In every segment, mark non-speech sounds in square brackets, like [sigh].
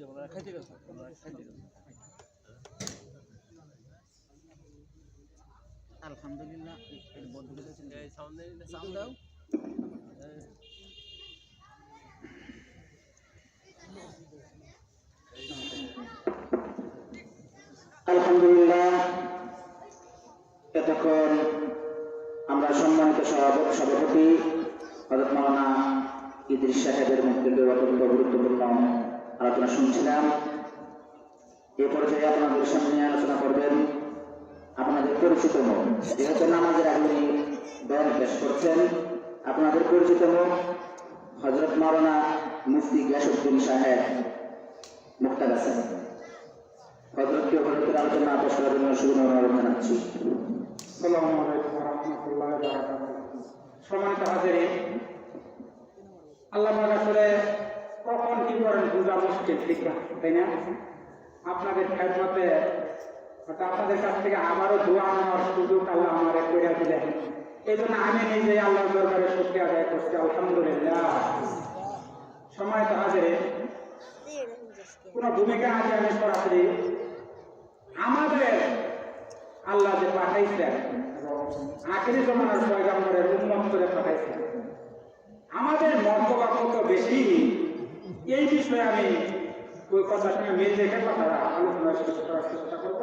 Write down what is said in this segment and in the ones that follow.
খাইতে গেছে? খাইতে গেছে? আলহামদুলিল্লাহ এই বন্ধুকে সাউন্ড দাও। আলহামদুলিল্লাহ এতক্ষণ আমরা সম্মানিত সভাপ- সভাপতি হজরত মাওলানা ইদ্রিস সাহেবের বক্তব্যের অত্যন্ত গুরুত্বপূর্ণ আলোচনা শুনছিলাম। এ পর্যায়ে আপনাদের সামনে আলোচনা করবেন আপনাদের পরিচিত মুখ যেহেতু নামাজের আগে উনি পেশ করছেন, আপনাদের পরিচিত মুখ হজরত মাওলানা মুফতি গিয়াসুদ্দিন সাহেব মুক্তার আছেন। হজরতকে হজরতের আলোচনা পেশ করার জন্য শুভ অনুরোধ জানাচ্ছি। আসসালামু আলাইকুম সম্মানিত হাজিরিন, আল্লাহ আসলে কখন কি করেন বোঝা মুশকিল, ঠিক না? তাই না? আপনাদের খেদমতে আপনাদের কাছ থেকে আবারও দোয়া নেওয়ার সুযোগ আল্লাহ আমার করে দিলেন। এই জন্য আমি নিজে আল্লাহর দরবারে সত্যি আদায় করছি, আলহামদুলিল্লাহ। সম্মানিত হাজিরিন কোন ভূমিকা আছে আমি সরাসরি আমাদের আল্লাহ যে পাঠাইছেন, আখেরি জমানার পয়গাম্বরের উন্মত করে পাঠাইছেন। আমাদের মর্তবা কত বেশি? এই বিষয়ে আমি ওই কথার সঙ্গে মিল রেখে কথা আলোচনা শেষ করার চেষ্টা করব।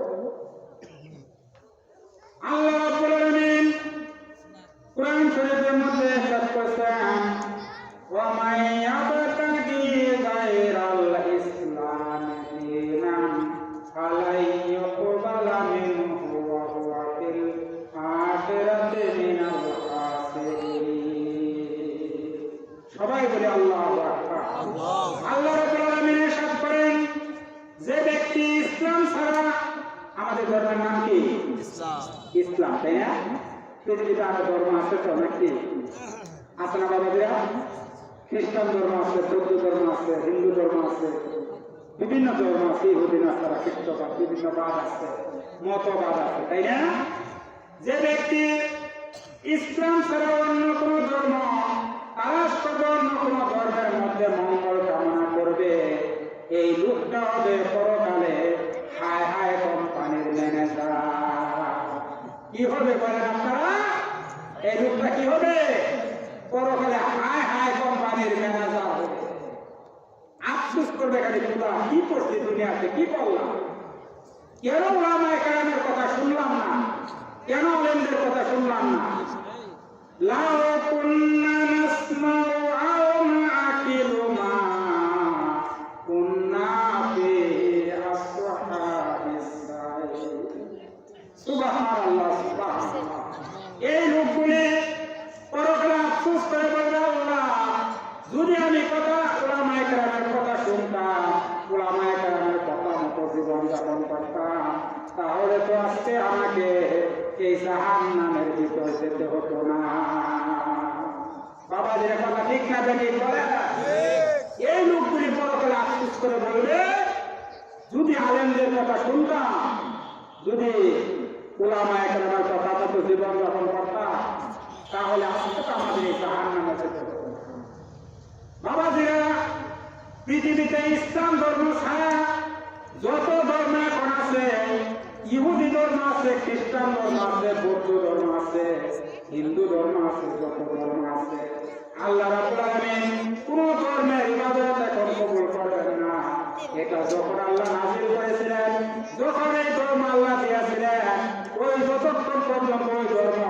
আল্লাহ রাব্বুল আলামিন কোরআন শরীফের মধ্যে ইরশাদ করেছেন, ওয়া ইয়াবতাগি গায়রাল নাম কি ইসলাম তাই না? পৃথিবীতে আরও ধর্ম আছে তো নাকি? আছে না বাবাদিরা খ্রিস্টান ধর্ম আছে বৌদ্ধ ধর্ম আছে হিন্দু ধর্ম আছে বিভিন্ন ধর্ম আছে ইহুদি নাসারা খ্রিস্টবাদ বিভিন্ন বাদ আছে মতবাদ আছে তাই না? যে ব্যক্তি ইসলাম ছাড়া অন্য কোন ধর্ম পারস্পর অন্য কোন ধর্মের মধ্যে মঙ্গল কামনা করবে এই লোকটা হবে পরকালে হায় হায় কি হবে বলেন আপনারা? এই লোকটা কি হবে? পরকালে কোম্পানির আফসোস করবে খালি কি করছি দুনিয়াতে, কি করলাম কেন ওলামায় কালামের কথা শুনলাম না? কেন আলেমদের কথা শুনলাম না? লাও কুন্না যেতে হতো না। বাবা যে কথা ঠিক না দেখি বলে এই লোকগুলি পরকালে আফসোস করে বলবে যদি আলেমদের কথা শুনতাম যদি ওলামা একরামের কথা মতো জীবন যাপন করতাম তাহলে আজকে তো আমাদের এই জাহান নামে যেতে হতো। বাবাজিরা পৃথিবীতে ইসলাম ধর্ম ছাড়া যত ধর্ম এখন আছে ইহুদি ধর্ম আছে খ্রিস্টান ধর্ম আছে বৌদ্ধ ধর্ম আছে হিন্দু ধর্ম আছে যত ধর্ম আছে। আল্লাহ রাব্বুল কোন ধর্মের ইবাদত এখন কবুল করবেন না। এটা যখন আল্লাহ নাজিল করেছিলেন, যখন এই ধর্ম আল্লাহ দিয়েছিলেন, ওই যতক্ষণ পর্যন্ত ওই ধর্ম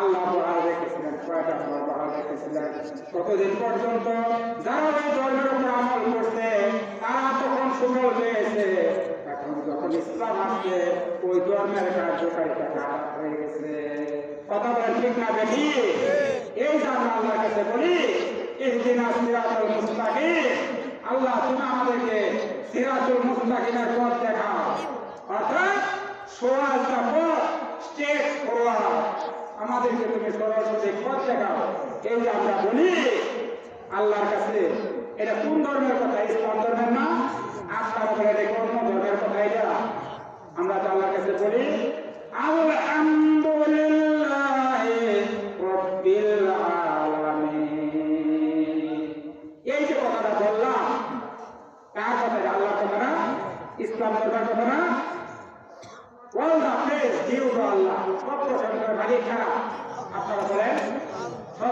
আল্লাহ বহাল রেখেছিলেন, কয়টা ধর্ম বহাল রেখেছিলেন, ততদিন পর্যন্ত যারা ওই ধর্মের উপর আমল করছে তারা তখন সুফল পেয়েছে এখন যখন আসছে ওই ধর্মের কার্যকারিতা খারাপ হয়ে গেছে। কথা বলেন ঠিক না বেশি এই যে আমরা আল্লাহর কাছে বলি, ইহদিনা সিরাতুল মুস্তাকিম। আল্লাহ, তুমি আমাদেরকে সিরাতুল মুস্তাকিমের পথ দেখাও। অর্থাৎ সোয়ালটা পথ, স্টেট ফরওয়ার্ড আমাদেরকে তুমি সরল সঠিক পথ দেখাও। এই যে আমরা বলি, আল্লাহর কাছে এটা কোন ধর্মের কথা? ইসলাম ধর্মের না? আপনারা বলে দেখো অন্য ধর্মের কথা, এটা আমরা তো আল্লাহর কাছে বলি এই যে কথাটা বললাম, কার কথা এটা? আল্লাহর কথা ইসলাম দরকার কথা না?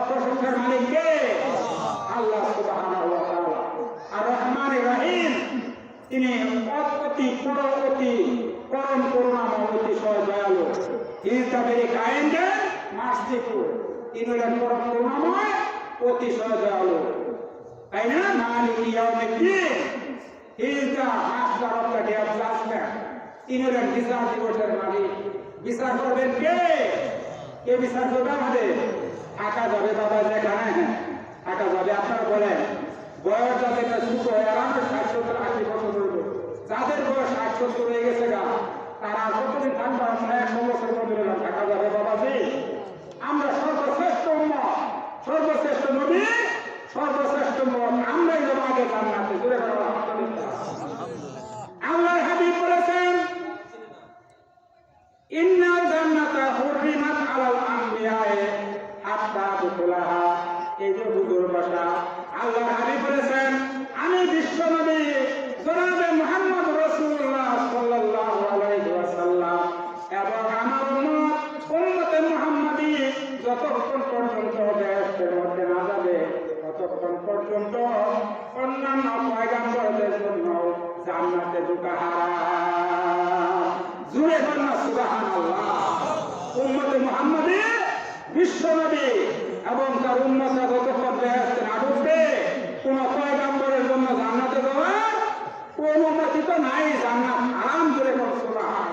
প্রশংসার মালিক কে? আল্লাহ আর রহমান রহিম, তিনি অতি পুরোপতি পরম করুণাময় অতিশয় দয়ালু। He is the very kind merciful তিনি হলেন পরম করুণাময় অতিশয় দয়ালু। তাই না? Is the master of the day of judgement তিনি হলেন বিচার দিবসের মালিক। বিচার করবেন কে? কে বিচার করবে আমাদের? থাকা যাবে বাবা যেখানে। থাকা যাবে আপনারা বলেন। বয়স যাদের সুখ হয়ে, আরামে ষাট সত্তর আশি বছর যাদের বয়স ষাট সত্তর হয়ে গেছে গা, তারা কতদিন থাকবে আমরা একশো বছর মধ্যে থাকা যাবে বাবাজি। আমরা সর্বশ্রেষ্ঠ সর্বশ্রেষ্ঠ নবী, সর্বশ্রেষ্ঠ মত আমরাই যাব আগে জান্নাতে। জুড়ে আলহামদুলিল্লাহ। হাবিব বলেছেন জান্নাতা আলাল আম্বিয়ায়ে হাত্তা এই যে হুজুর বাসা আল্লাহর হাবিব বলেছেন, আমি বিশ্ব নবী, জনাবে মুহাম্মদ যতক্ষণ পর্যন্ত বেহেশতের মধ্যে না যাবে। ততক্ষণ পর্যন্ত অন্যান্য পয়গাম্বরদের জন্য জান্নাতে ঢোকা হারাম। জুড়ে বন্যা সুবাহান উম্মতে মুহাম্মাদে বিশ্বনবী এবং তার উম্মতরা যতক্ষণ বেহেশতে না ঢুকবে, কোন পয়গাম্বরের জন্য জান্নাতে যাওয়ার অনুমতি তো নাই। জান্নাত হারাম জুড়ে বল সুবাহান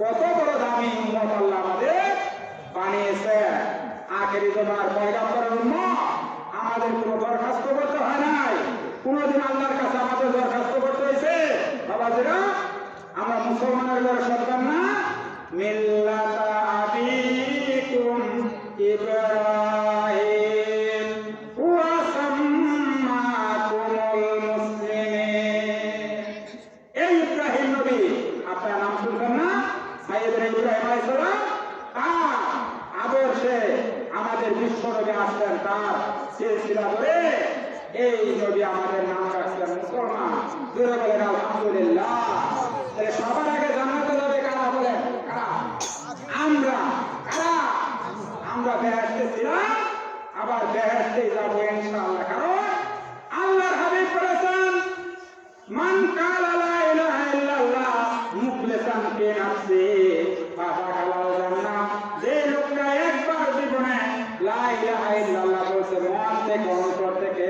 কত বড় দামি উম্মত আল্লাহ আমাদের বানিয়েছে আখেরি তোমার পয়গাম্বরের উম্মত, আমাদের কোনো দরখাস্ত করতে হয় নাই। কোনোদিন আল্লাহর কাছে আমাদের দরখাস্ত করতে হয়েছে? বাবাজিরা, আমরা মুসলমানের ঘরে সন্তান না। মিল্লাতা মন থেকে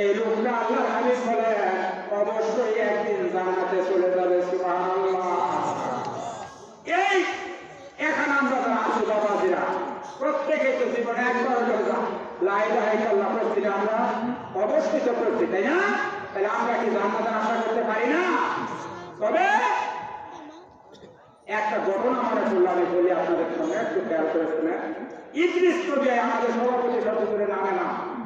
এই লোকটা আল্লাহর হাবিব বলেন অবশ্যই একদিন জান্নাতে চলে যাবে এই, এখানে আমরা যারা আছি বাবাজিরা প্রত্যেকে তো জীবনে একবার হলেও যা লাইলা হাইকাল্লাহ পড়ছি আমরা অবস্থিত করছি তাই না? তাহলে আমরা কি জান্নাতের আশা করতে পারি না? তবে একটা ঘটনা মনে করল আমি বলি আপনাদের সঙ্গে একটু খেয়াল করে শুনে। ইদ্রিস নবী আমাদের সভাপতি শব্দ করে নামে না।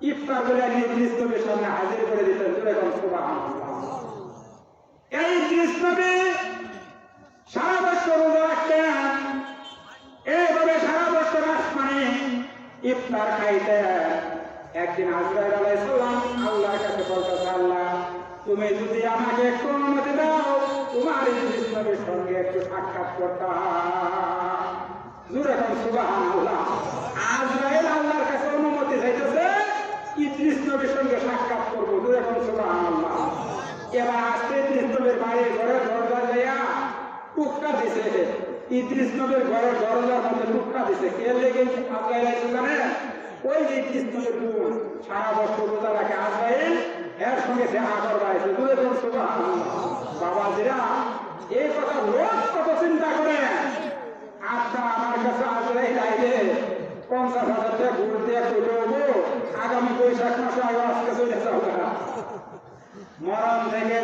ইফতার বলে ইদ্রিস নবীর সামনে হাজির করে দিতেন এই নবী সারা বছর রোজা রাখতেন, এইভাবে সারা বছর আসমানে ইফতার খাইতে একদিন আজরাইল আলাইহিস সালাম আল্লাহর কাছে বলতেছে, আল্লাহ, তুমি যদি আমাকে একটু অনুমতি দাও, তোমার ইদ্রিস নবীর সঙ্গে একটু সাক্ষাৎ করতাম জোরে কোন সুবহানাল্লাহ। আজরাইল আল্লাহর কাছে অনুমতি চাইতেছে ইদ্রিস নবীর সঙ্গে সাক্ষাৎ করব কোন সুবহানাল্লাহ এবার আসতে ইদ্রিস নবীর বাড়ি ঘরে দরজা যাইয়া টুকটা দিছে ইদ্রিস নবীর ঘরের দরজার মধ্যে টুকটা দিছে। কে লেগে আজরাইল আইছে জানেন ওই যে ইদ্রিস নবীর সারা বছর রোজা রাখে আজরাইল, এর সঙ্গে দেখা করবা আইছে দূরে কোন সুবহানাল্লাহ বাবাজিরা এই কথা রোজ কত চিন্তা করে? আচ্ছা আমার কাছে আজরাইল আইলে পঞ্চাশ হাজার টাকা ঘুর দিয়ে কইলে আগামী বৈশাখ মাসে আগে আজকে চলে যাব। মরণ থেকে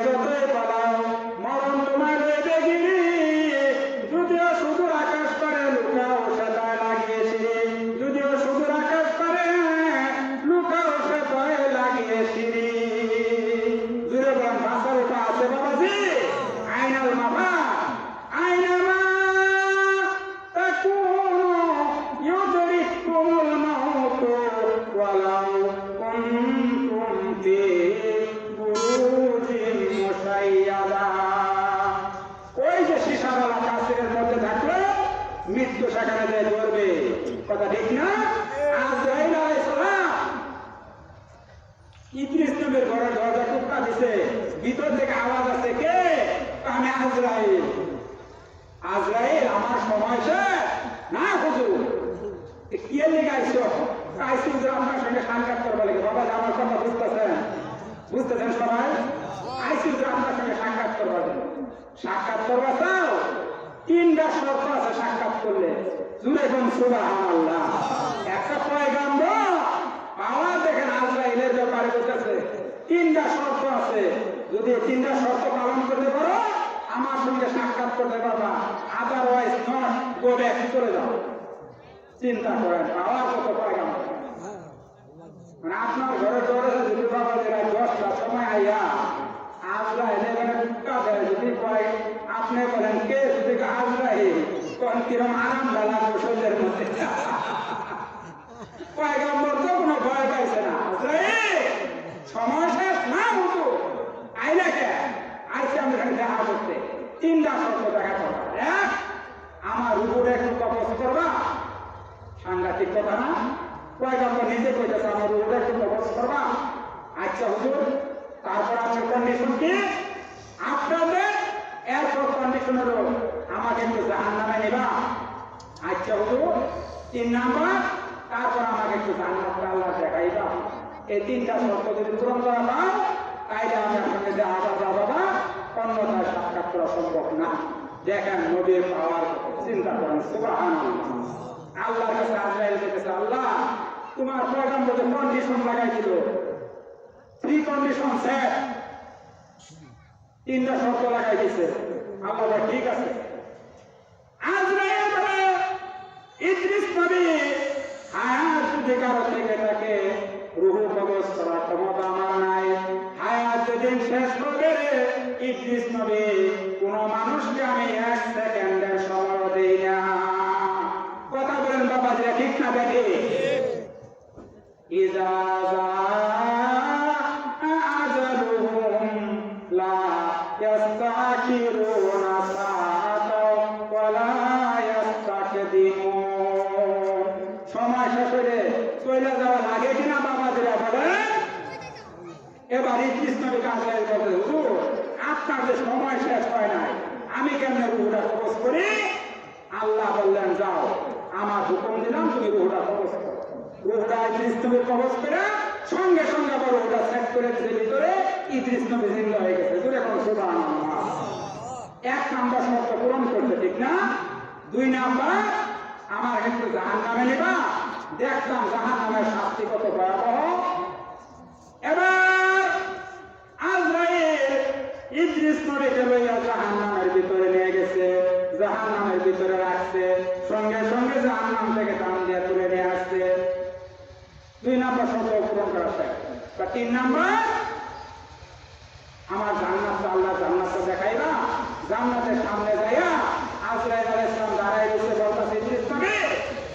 ভিতর থেকে আওয়াজ আছে কে? আমি আজরাইল। আজরাইল, আমার সময় শেষ। না হুজুর। কি আইছো আইসি? হুজুর, আপনার সঙ্গে সাক্ষাৎ করবে লাগে। বাবা আমার কথা বুঝতেছেন। বুঝতেছেন সবাই? আইসি হুজুর, আপনার সঙ্গে সাক্ষাৎ করবে লাগে। সাক্ষাৎ তিনটা শর্ত আছে সাক্ষাৎ করলে। জুড়ে কোন সুবহানাল্লাহ। একটা পয়গাম্বর আওয়াজ দেখেন আজরাইলের ব্যাপারে বলতেছে। তিনটা শর্ত আছে। যদি তিনটা শর্ত পালন করতে পারো, আমার সঙ্গে সাক্ষাৎ করতে পারবা। আদারওয়াইজ নট গো ব্যাক চলে যাও চিন্তা করেন আওয়াজ কত পয়গাম্বর মানে আপনার ঘরে দৌড়ে যদি বাবা যেটা দশটা সময় আইয়া আজরা এনে এখানে টুকা দেয়, যদি কয়, আপনি বলেন, কে যদি আজরা হে কোন কিরম আরাম লাগবে শরীরের মধ্যে? [laughs] পয়গম্বর তো কোনো ভয় পাইছে না। সময় শেষ না হতো আইলা কে আইসি আমি এখানে দেখা করতে তিনটা শর্ত দেখা করবা এক আমার উপরে একটু তপস করবা সাংঘাতিক কথা না পয়গম্বর নিজে কইতেছে আমার উপরে একটু তপস করবা আচ্ছা হুজুর তারপর আপনার কন্ডিশন কি আপনাদের এরপর কন্ডিশন হলো আমাকে একটু জাহান নামে নিবা আচ্ছা হুজুর তিন নাম্বার তারপর আমাকে একটু জান্নাত আল্লাহ দেখাইবা এই যদি পূরণ করা পাও তাইলে আমি আপনাকে দেখা যাব অন্যথায় সাক্ষাৎ করা সম্ভব না। দেখেন নবীর পাওয়ার চিন্তা করেন সুবাহান আল্লাহর কাছে আজরাইল বলতেছে, আল্লাহ, তোমার পয়গম্বর যে কন্ডিশন লাগাইছিল থ্রি কন্ডিশন সেট তিনটা শর্ত লাগাই দিছে। আল্লাহ ঠিক আছে। আজরাইল ইদ্রিস নবী, হায়াত যদি কারও থেকে থাকে করার ক্ষমতা আমার নাই। হায়াত যেদিন শেষ হবে ইবলিস নবী কোন মানুষকে আমি এক সেকেন্ডের সময় দেই না। কথা বলেন বাবা ঠিক না দেখে? ইজাজা আমি কেমনে রুহুটা কবজ করি? আল্লাহ বললেন, যাও, আমার হুকুম দিলাম, তুমি রুহুটা কবজ করো। রুহুটা ইদ্রিস নবী কবজ করে সঙ্গে সঙ্গে আবার রুহুটা সেট করে দিতে ভিতরে ইদ্রিস নবী জিন্দা হয়ে গেছে। দূরে কোনো সুবহানাল্লাহ এক নাম্বার শর্ত পূরণ করতে ঠিক না? দুই নাম্বার, আমার একটু জাহান নামে নিবা। দেখতাম জাহান নামের শাস্তি কত ভয়াবহ। এবার আজরাইল ইদ্রিস নবীকে লইয়া জাহান্নামের ভিতরে নিয়ে গেছে, জাহান্নামের ভিতরে রাখছে, সঙ্গে সঙ্গে জাহান্নাম থেকে টান দিয়ে তুলে নিয়ে আসছে। দুই নাম্বার শর্ত পূরণ করা বা তিন নাম্বার, আমার জান্নাত আল্লাহ জান্নাত দেখাইবা, জান্নাতের সামনে যাইয়া আজরাইল আলাইহিস সালাম দাঁড়াই বসে বলতাছে ইদ্রিস নবী,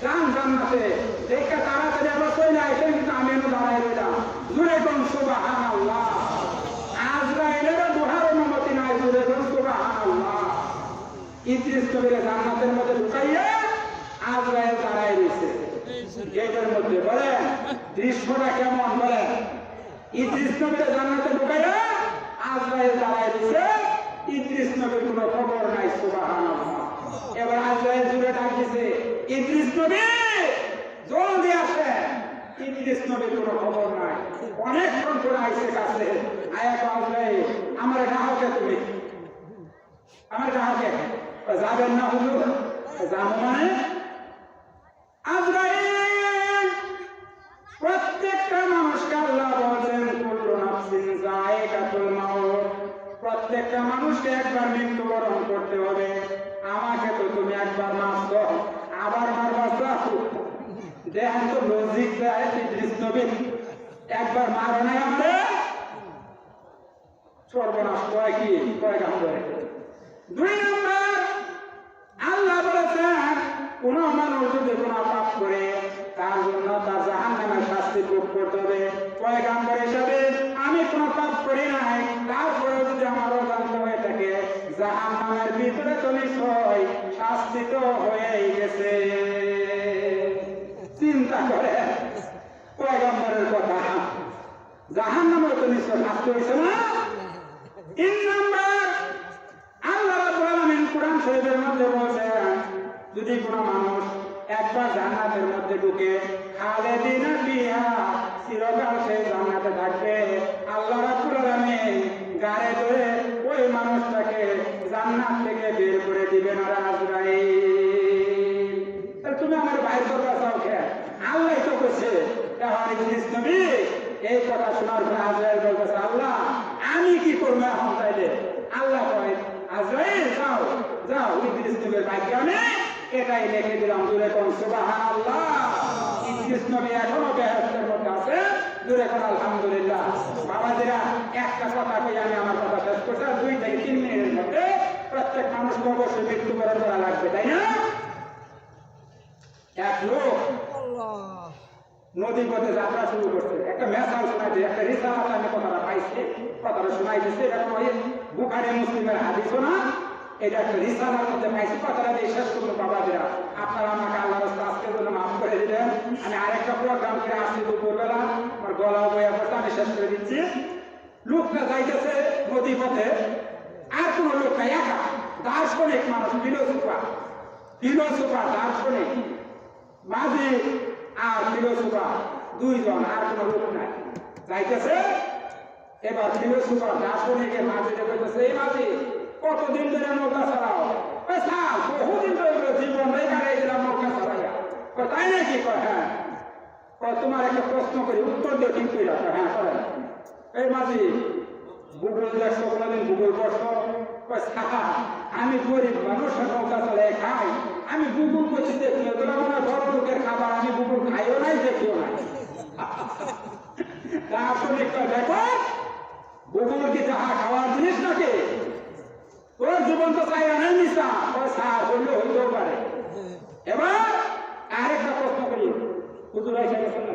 যান জান্নাতে, দেখে তাড়াতাড়ি আবার চলে আসে কিন্তু আমি এনে দাঁড়াই রইলাম জুড়ে কোন সুবহানাল্লাহ আজরাইলের দুহার অনুমতি নাই জুড়ে কোন সুবহানাল্লাহ ইদ্রিস নবীর জান্নাতের মধ্যে ঢুকাইয়া আজরাইল দাঁড়াই রইছে গেটের মধ্যে, বলেন, দৃশ্যটা কেমন, বলেন? ইদ্রিস নবীর জান্নাতে ঢুকাইয়া আজরাইল দাঁড়াই রইছে ইদ্রিস নবীর কোনো খবর নাই, সুবহানাল্লাহ। এবার আজরাইল জুড়ে ডাক ইদ্রিস নবী, জলদি আসে ইদ্রিস নবীর কোনো খবর নাই। অনেকক্ষণ করে আইসে কাছে, আয়া আজরাইল, আমার গ্রাহকে তুমি, আমার গ্রাহকে। যাবেন না হুজুর যাব মানে আজরাইল প্রত্যেকটা মানুষকে আল্লাহ বলেন কুল্লু নাফসিন যায়কাতুল মাউত প্রত্যেকটা মানুষকে একবার মৃত্যুবরণ করতে হবে আমাকে তো তুমি একবার মারছো আবার মারবা চাও দেখেন তো লজিক দেয় ইদ্রিস নবী একবার মারো নাই আমারে সর্বনাশ কয় কি কয় গান করে দুই নম্বর আল্লাহ বলেছেন কোন মানুষ যদি কোন পাপ করে, তার জন্য তার জাহান শাস্তি ভোগ করতে হবে। পয়গাম্বর হিসাবে, আমি কোন পাপ করি নাই তারপরে যদি আমার অজান্ত হয়ে থাকে জাহান নামের ভিতরে তো নিশ্চয় শাস্তি তো হয়েই গেছে। চিন্তা করে পয়গাম্বরের কথা জাহান নামের তো নিশ্চয় শাস্তি হয়েছে না? মধ্যে ঢুকে খালেদিনা ফিহা চিরকাল সে জান্নাতে থাকবে। আল্লাহ রাব্বুল আলামিন ধরে ওই মানুষটাকে জান্নাত থেকে বের করে দিবেন আর আজরাইল তুমি আমার বাইর কথা চাও খেয়ে আল্লাহ তো করছে এখন ইবলিস নবী এই কথা শোনার পরে আজরাইল বলতেছে, আল্লাহ, আমি কি করব এখন তাইলে? আল্লাহ কয়, আজরাইল, যাও যাও ইবলিস নবীর ভাগ্যে এটাই লিখে দিলাম দূরে কোন সুবহানাল্লাহ। ইবলিস নবী এখনও বেহেশতের মধ্যে আছে। দূরে কোন আলহামদুলিল্লাহ। বাবাজিরা একটা কথা কই আমি আমার কথা শেষ করছি আর দুই থেকে তিন মিনিটের মধ্যে প্রত্যেক মানুষকে অবশ্যই মৃত্যুবরণ করা লাগবে তাই না? এক লোক নদী পথে যাত্রা শুরু করছে। একটা মেসাল শোনাইছে একটা রিসালাত আমি কথাটা পাইছি কথাটা এরকম ওই মুসলিমের হাদিসও না? এটা একটা রিসালার মধ্যে পাইছি কথাটা দিয়ে শেষ করব বাবাজিরা। আপনারা আমাকে আল্লাহ রাস্তা আজকের জন্য মাফ করে দিলেন আমি আরেকটা প্রোগ্রাম করে আসছি দুপুরবেলা আমার গলা বইয়া পড়তে আমি শেষ করে দিচ্ছি। লোকটা যাইতেছে নদী পথে আর কোনো লোক নাই, একা। দার্শনিক মানুষ ফিলোসফার ফিলোসফার দার্শনিক। মাঝি আর ফিলোসফার দুইজন, আর কোনো লোক নাই। যাইতেছে, এবার ফিলোসফার দার্শনিকের মাঝে কইতেছে এই মাঝি কতদিন ধরে নৌকা চালাও? স্যার বহুদিন ধরে জীবন কাটাই দিলাম নৌকা চালাইয়া? তাই নাকি? হ্যাঁ। তোমার একটা প্রশ্ন করি উত্তর দিয়ে ঠিক কইরা। কয়, হ্যাঁ করেন। এই মাঝি গুগল দেখছ কোনোদিন গুগল করছ আমি গরিব মানুষ নৌকা চালাই খাই। আমি গুগল করছি দেখি ওগুলো মনে বড় লোকের খাবার আমি গুগল খাইও নাই দেখিও নাই। দার্শনিক কয়, দেখো গুগল কি যাহা খাওয়ার জিনিস নাকি? ওর জীবন তো চাই আনেন নিসা ও স্যার হইলে হইতেও পারে এবার আরেকটা প্রশ্ন করি হুজুর আইসা গেছেন।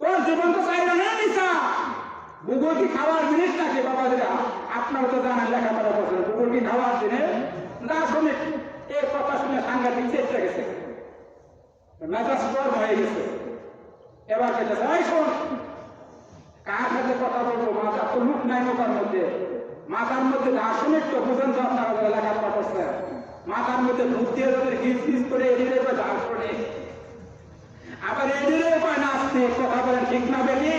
ওর জীবন তো চাই আনেন নিসা গুগল খাওয়ার জিনিস নাকি বাবাজিরা আপনারা তো জানেন লেখাপড়া করছেন গুগল কি খাওয়ার জিনিস দার্শনিক এই কথা শুনে সাংঘাতিক চেষ্টা গেছে মেজাজ গরম হয়ে গেছে। এবার কেটেছে শোন। কার সাথে কথা বলব? মাথা তো লুক নাই নৌকার মধ্যে। মাথার মধ্যে দার্শনিক তো বুঝেন আপনারা লেখাপড়া করছেন। মাথার মধ্যে ভূত দিয়ে গিজ গিজ করে এদিকে কয় দার্শনিক আবার এদিকে কয় নাস্তিক, কথা বলেন ঠিক না বেরি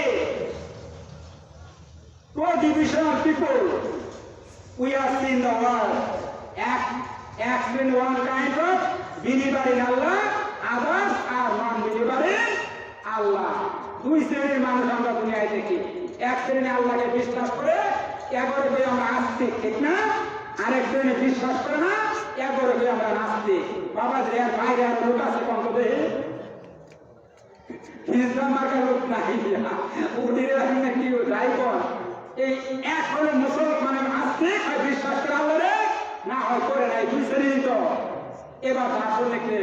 তো divisional people we are seen the world এক এক in one kind of believer in Allah, others are non believer in Allah. দুই শ্রেণির মানুষ আমরা দুনিয়ায় দেখি। এক শ্রেণি আল্লাহকে বিশ্বাস করে, এগারো করে আমরা আস্তিক, ঠিক না? আরেক শ্রেণি বিশ্বাস করে না, এগারো করে আমরা নাস্তিক। বাবা যে বাইরে আর লোক আছে খ্রিস্টান মার্কার লোক নাই উঠিরে কি যাই কর। এই এক হলে মুসলমান আস্তিক আর বিশ্বাস করে আল্লাহরে না হয় করে নাই, দুই শ্রেণি তো। এবার দার্শনিককে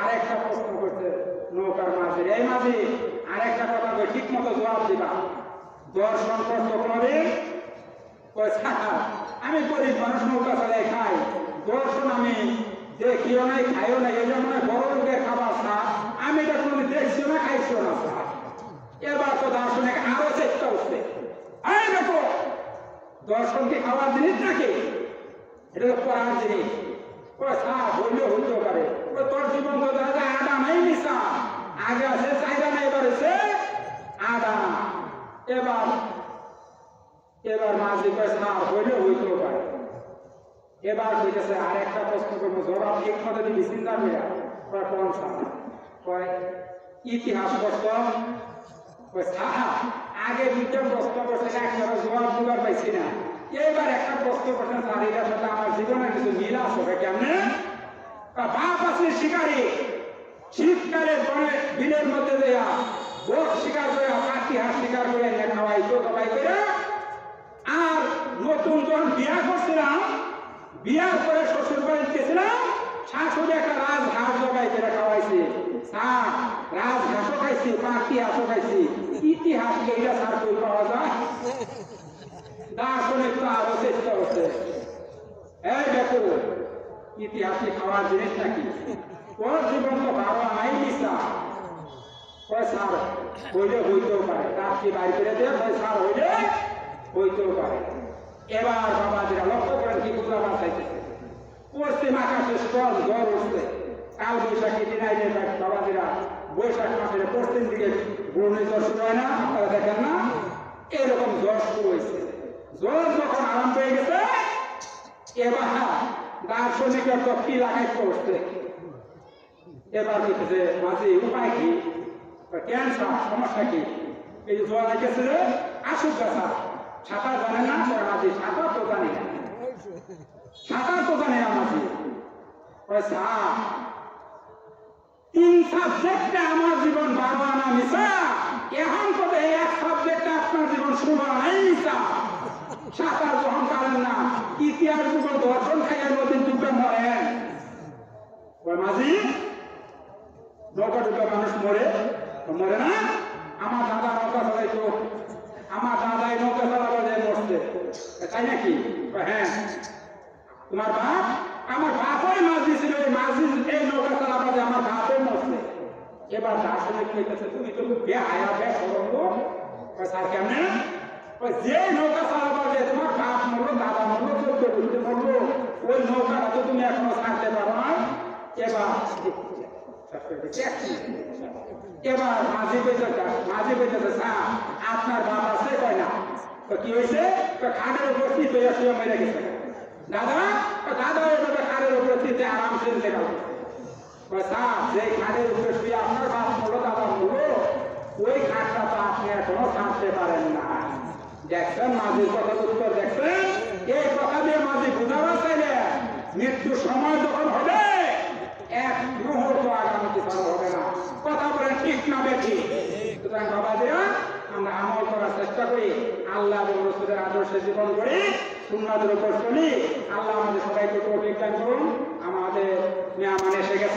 আরেকটা প্রশ্ন করছে। নৌকার মাঝে। এই মাঝে আরেকটা কথা কই ঠিক মতো জবাব দিবা। দর্শন কোনোদিন কয় আমি গরিব মানুষ, নৌকা চালাই খাই। দর্শন আমি দেখিও নাই, খাইও নাই এটা মনে বড় লোকের খাবার স্যার আমি এটা কোনো দেখছিও না, খাইছিও না এবার তো দার্শনিক আরও চেষ্টা উঠছে এই দেখো, দর্শন কি খাওয়ার জিনিস নাকি? এটা তো পড়ার জিনিস। ও স্যার হইলে হইতে পারে। তোর জীবন তো দাদা আদা নাই, মিশা। আগে আছে, চাহিদা নাই, এবার এসে আদা। এবার এবার মাঝি কয় স্যার হইলে হইতেও পারে। এবার কইতেছে আর একটা প্রশ্ন করব, জবাব ঠিক মতো দিবি, চিন্তা করিয়া? কয় কোন ইতিহাস প্রশ্ন? আগে দুইটা প্রশ্ন করছেন একবারও জবাব দিবার পাইছি না। এইবার একটা প্রশ্ন করছেন স্যার এটার সাথে আমার জীবনের কিছু মিল আছে কেমনে? বাপ আছে শিকারী। শীতকালে বিলের মধ্যে দেয়া বোট শিকার করে পাখি হাঁস শিকার করে খাওয়াই তো খাওয়াই করে। আর নতুন যখন বিয়া করছিলাম, বিয়ার পরে শ্বশুর বাড়ি গেছিলাম, শাশুড়ি একটা রাজ ঘাস জগাই করে খাওয়াইছে। রাজ ঘাসও খাইছি, পাখি হাঁসও খাইছি। ইতিহাস এইটা স্যার কই পাওয়া যায়? দার্শনিক তো আরও চেষ্টা করছে। এই দেখো ইতিহাসে খাওয়ার জিনিস নাকি ওর জীবন তো ভাবা নাই নিসা ওই স্যার হইলে হইতেও পারে রাত্রি বাইর করে দিয়ে ভাই সার হইলে পারে এবার বাবাজিরা লক্ষ্য করেন কি বুঝলা স্তর জ্বর উঠছে কাল বৈশাখী বাবাজিরা বৈশাখ মাসের পশ্চিম দিকে ঘূর্ণিঝড় শুরু হয় না আপনারা না এরকম জ্বর শুরু হয়েছে গেছে এবার দার্শনিকের তো কি লাগাই করছে এবার লিখেছে মাঝে উপায় কি? ক্যান্সার সমস্যা কি? এই যে জোয়া আসুক গাছা জানে না সাঁতার তো জানি। তো জানি না মাঝি। তিন সাবজেক্টে আমার জীবন বারো আনা মিশা এখন তো এই এক সাবজেক্টে আপনার জীবন ষোলো আনাই মিশা সাঁতার না। ইতিহাস দর্শন খাইয়া নদীর ডুবে মরেন। মাঝি নৌকা ডুবে মানুষ মরে মরে না। আমার দাদা নৌকা চালাইতো। আমার দাদা এই নৌকা চালাবো যে মরছে। তাই নাকি? হ্যাঁ। তোমার বাপ? আমার বাপই মাছ দিয়েছিল এই মাছ এই নৌকা চালাবো যে আমার বাপই মরছে। এবার দার্শনিক কইতেছে তুমি তো বে আয়া বে সরঙ্গ স্যার কেমনে? যে নৌকা চালাবো যে তোমার বাপ মরলো দাদা মরলো চোদ্দ বুঝতে মরলো ওই নৌকাটা তো তুমি এখনও ছাড়তে পারো না এবার এবার মাঝি বেঁচে মাঝি বেঁচেছে স্যার, আপনার বাপ আছে কয় না? তো কি হয়েছে? তো খাটের উপর চিত হয়ে শুয়ে মেরে গেছে। দাদা দাদা এভাবে খাটের উপর চিতে আরামসে কয় স্যার, যে খাটের উপরে শুয়ে আপনার বাপ মরলো দাদা মরলো ওই খাটটা তো আপনি এখনও ছাড়তে পারেন না। দেখছেন মাঝির কথা উত্তর দেখছেন? এই কথা দিয়ে মাঝি বুঝাবার চাইলে মৃত্যুর সময় যখন হবে এক মুহূর্ত হবে না। কথা ঠিক না বেশি সুতরাং আমরা আমল করার চেষ্টা করি। আল্লাহ এবং রসুলের আদর্শে জীবন করি সুন্নাদের উপর চলি। আল্লাহ আমাদের সবাইকে দান করুন। আমাদের মেয়ামান এসে গেছে।